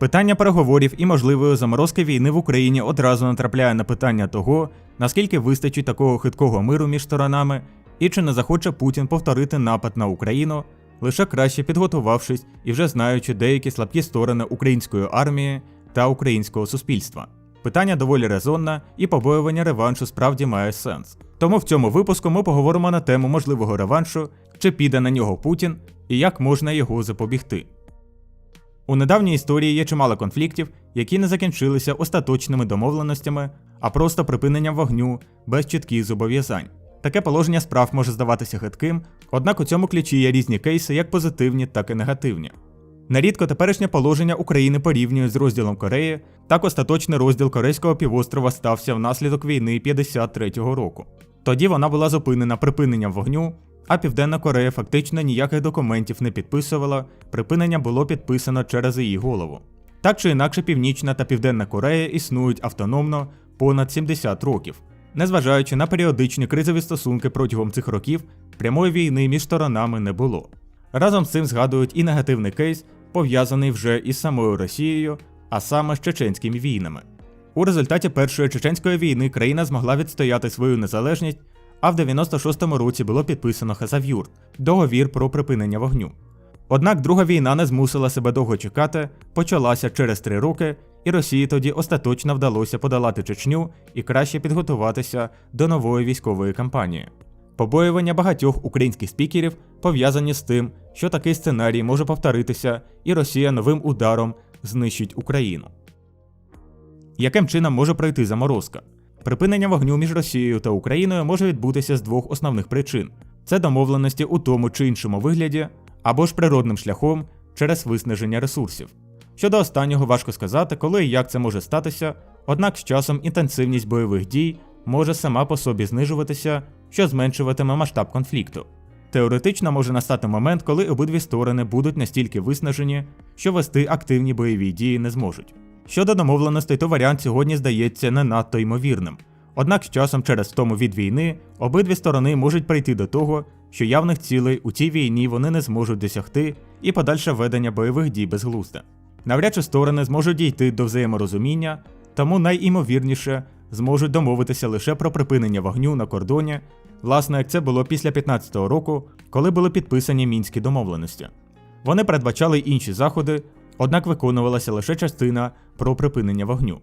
Питання переговорів і можливої заморозки війни в Україні одразу натрапляє на питання того, наскільки вистачить такого хиткого миру між сторонами, і чи не захоче Путін повторити напад на Україну, лише краще підготувавшись і вже знаючи деякі слабкі сторони української армії та українського суспільства. Питання доволі резонне, і побоювання реваншу справді має сенс. Тому в цьому випуску ми поговоримо на тему можливого реваншу, чи піде на нього Путін і як можна його запобігти. У недавній історії є чимало конфліктів, які не закінчилися остаточними домовленостями, а просто припиненням вогню без чітких зобов'язань. Таке положення справ може здаватися хитким, однак у цьому ключі є різні кейси, як позитивні, так і негативні. Нерідко теперішнє положення України порівнюють з розділом Кореї, так остаточний розділ Корейського півострова стався внаслідок війни 53-го року. Тоді вона була зупинена припиненням вогню, а Південна Корея фактично ніяких документів не підписувала, припинення було підписано через її голову. Так чи інакше, Північна та Південна Корея існують автономно понад 70 років. Незважаючи на періодичні кризові стосунки протягом цих років, прямої війни між сторонами не було. Разом з цим згадують і негативний кейс, пов'язаний вже із самою Росією, а саме з чеченськими війнами. У результаті Першої чеченської війни країна змогла відстояти свою незалежність, а в 96-му році було підписано Хазав'юр договір про припинення вогню. Однак друга війна не змусила себе довго чекати, почалася через три роки, і Росії тоді остаточно вдалося подолати Чечню і краще підготуватися до нової військової кампанії. Побоювання багатьох українських спікерів пов'язані з тим, що такий сценарій може повторитися, і Росія новим ударом знищить Україну. Яким чином може пройти заморозка? Припинення вогню між Росією та Україною може відбутися з двох основних причин: це домовленості у тому чи іншому вигляді, або ж природним шляхом через виснаження ресурсів. Щодо останнього важко сказати, коли і як це може статися, однак з часом інтенсивність бойових дій може сама по собі знижуватися, що зменшуватиме масштаб конфлікту. Теоретично може настати момент, коли обидві сторони будуть настільки виснажені, що вести активні бойові дії не зможуть. Щодо домовленостей, то варіант сьогодні здається не надто ймовірним. Однак з часом через втому від війни обидві сторони можуть прийти до того, що явних цілей у цій війні вони не зможуть досягти, і подальше ведення бойових дій безглузде. Навряд чи сторони зможуть дійти до взаєморозуміння, тому найімовірніше зможуть домовитися лише про припинення вогню на кордоні, власне, як це було після 15-го року, коли були підписані мінські домовленості. Вони передбачали інші заходи, однак виконувалася лише частина про припинення вогню.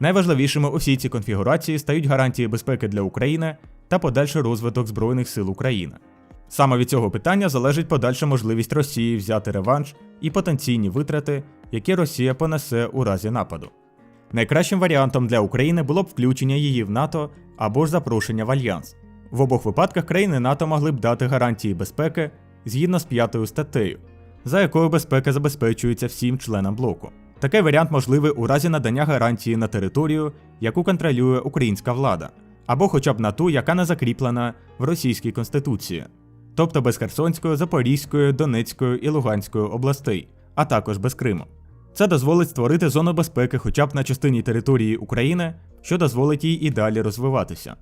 Найважливішими у всій цій конфігурації стають гарантії безпеки для України та подальший розвиток Збройних сил України. Саме від цього питання залежить подальша можливість Росії взяти реванш і потенційні витрати, які Росія понесе у разі нападу. Найкращим варіантом для України було б включення її в НАТО або ж запрошення в альянс. В обох випадках країни НАТО могли б дати гарантії безпеки згідно з п'ятою статтею, за якою безпека забезпечується всім членам блоку. Такий варіант можливий у разі надання гарантії на територію, яку контролює українська влада, або хоча б на ту, яка не закріплена в російській конституції, тобто без Херсонської, Запорізької, Донецької і Луганської областей, а також без Криму. Це дозволить створити зону безпеки хоча б на частині території України, що дозволить їй і далі розвиватися.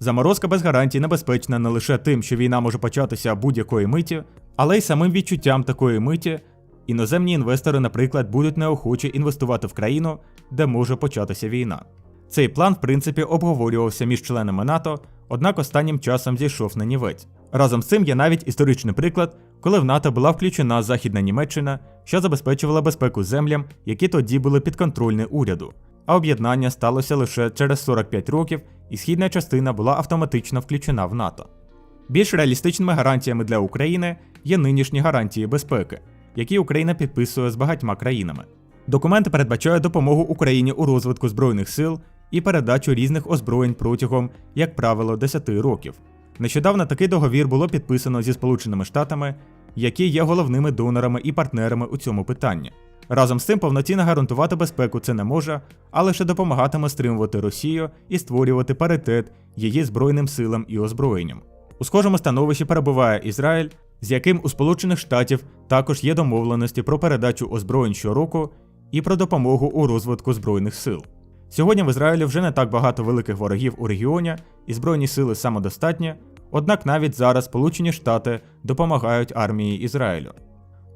Заморозка без гарантій небезпечна не лише тим, що війна може початися будь-якої миті, але й самим відчуттям такої миті. Іноземні інвестори, наприклад, будуть неохоче інвестувати в країну, де може початися війна. Цей план, в принципі, обговорювався між членами НАТО, однак останнім часом зійшов на нівець. Разом з цим є навіть історичний приклад, коли в НАТО була включена Західна Німеччина, що забезпечувала безпеку землям, які тоді були підконтрольні уряду. А об'єднання сталося лише через 45 років, і східна частина була автоматично включена в НАТО. Більш реалістичними гарантіями для України є нинішні гарантії безпеки, які Україна підписує з багатьма країнами. Документи передбачають допомогу Україні у розвитку збройних сил і передачу різних озброєнь протягом, як правило, 10 років. Нещодавно такий договір було підписано зі Сполученими Штатами, які є головними донорами і партнерами у цьому питанні. Разом з цим повноцінно гарантувати безпеку це не може, а лише допомагатиме стримувати Росію і створювати паритет її збройним силам і озброєнням. У схожому становищі перебуває Ізраїль, з яким у Сполучених Штатів також є домовленості про передачу озброєнь щороку і про допомогу у розвитку збройних сил. Сьогодні в Ізраїлі вже не так багато великих ворогів у регіоні, і збройні сили самодостатні, однак навіть зараз Сполучені Штати допомагають армії Ізраїлю.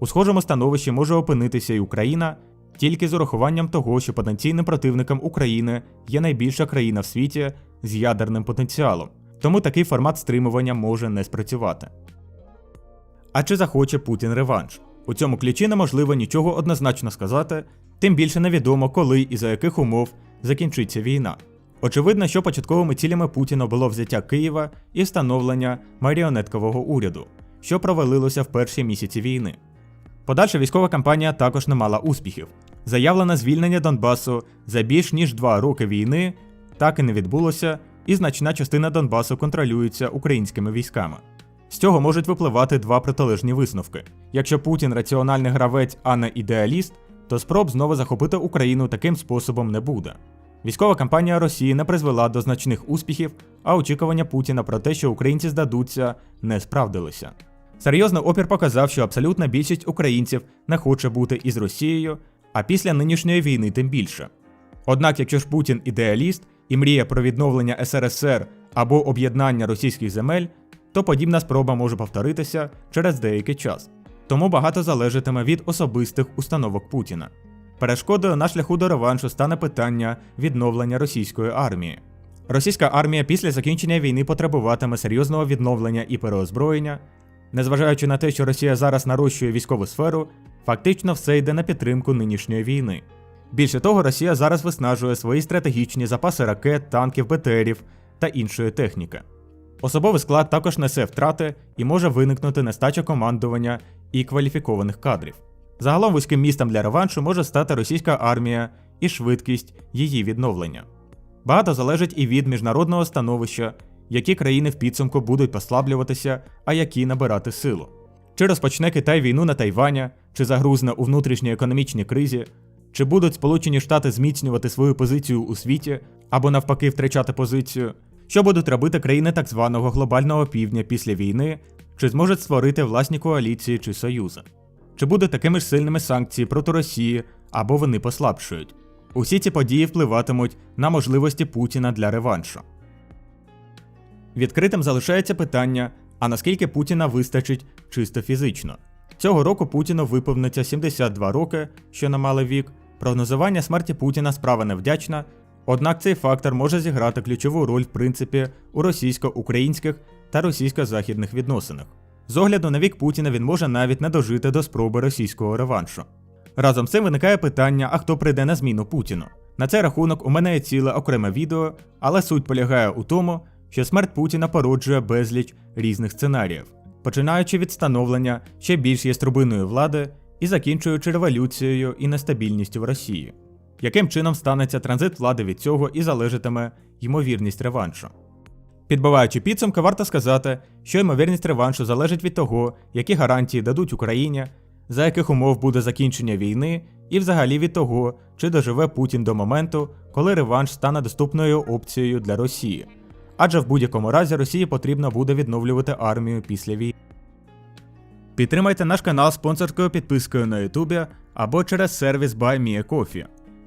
У схожому становищі може опинитися і Україна тільки з урахуванням того, що потенційним противником України є найбільша країна в світі з ядерним потенціалом, тому такий формат стримування може не спрацювати. А чи захоче Путін реванш? У цьому ключі неможливо нічого однозначно сказати, тим більше невідомо, коли і за яких умов закінчиться війна. Очевидно, що початковими цілями Путіна було взяття Києва і встановлення маріонеткового уряду, що провалилося в перші місяці війни. Подальша військова кампанія також не мала успіхів. Заявлене звільнення Донбасу за більш ніж два роки війни так і не відбулося, і значна частина Донбасу контролюється українськими військами. З цього можуть випливати два протилежні висновки. Якщо Путін раціональний гравець, а не ідеаліст, то спроб знову захопити Україну таким способом не буде. Військова кампанія Росії не призвела до значних успіхів, а очікування Путіна про те, що українці здадуться, не справдилися. Серйозний опір показав, що абсолютна більшість українців не хоче бути із Росією, а після нинішньої війни тим більше. Однак, якщо ж Путін ідеаліст і мріє про відновлення СРСР або об'єднання російських земель, то подібна спроба може повторитися через деякий час. Тому багато залежатиме від особистих установок Путіна. Перешкодою на шляху до реваншу стане питання відновлення російської армії. Російська армія після закінчення війни потребуватиме серйозного відновлення і переозброєння. Незважаючи на те, що Росія зараз нарощує військову сферу, фактично все йде на підтримку нинішньої війни. Більше того, Росія зараз виснажує свої стратегічні запаси ракет, танків, БТРів та іншої техніки. Особовий склад також несе втрати і може виникнути нестача командування і кваліфікованих кадрів. Загалом вузьким містом для реваншу може стати російська армія і швидкість її відновлення. Багато залежить і від міжнародного становища, які країни в підсумку будуть послаблюватися, а які набирати силу. Чи розпочне Китай війну на Тайваня, чи загрузне у внутрішній економічній кризі, чи будуть Сполучені Штати зміцнювати свою позицію у світі або навпаки втрачати позицію, що будуть робити країни так званого глобального півдня після війни, чи зможуть створити власні коаліції чи союзи, чи будуть такими ж сильними санкції проти Росії або вони послабшують. Усі ці події впливатимуть на можливості Путіна для реваншу. Відкритим залишається питання, а наскільки Путіна вистачить чисто фізично. Цього року Путіну виповниться 72 роки, що на малий вік. Прогнозування смерті Путіна справа невдячна, однак цей фактор може зіграти ключову роль в принципі у російсько-українських та російсько-західних відносинах. З огляду на вік Путіна він може навіть не дожити до спроби російського реваншу. Разом з цим виникає питання, а хто прийде на зміну Путіну. На цей рахунок у мене є ціле окреме відео, але суть полягає у тому, що смерть Путіна породжує безліч різних сценаріїв, починаючи від становлення ще більш яструбиної влади і закінчуючи революцією і нестабільністю в Росії. Яким чином станеться транзит влади від цього і залежатиме ймовірність реваншу? Підбиваючи підсумки, варто сказати, що ймовірність реваншу залежить від того, які гарантії дадуть Україні, за яких умов буде закінчення війни, і взагалі від того, чи доживе Путін до моменту, коли реванш стане доступною опцією для Росії. Адже в будь-якому разі Росії потрібно буде відновлювати армію після війни. Підтримайте наш канал спонсорською підпискою на Ютубі або через сервіс BuyMeACoffee.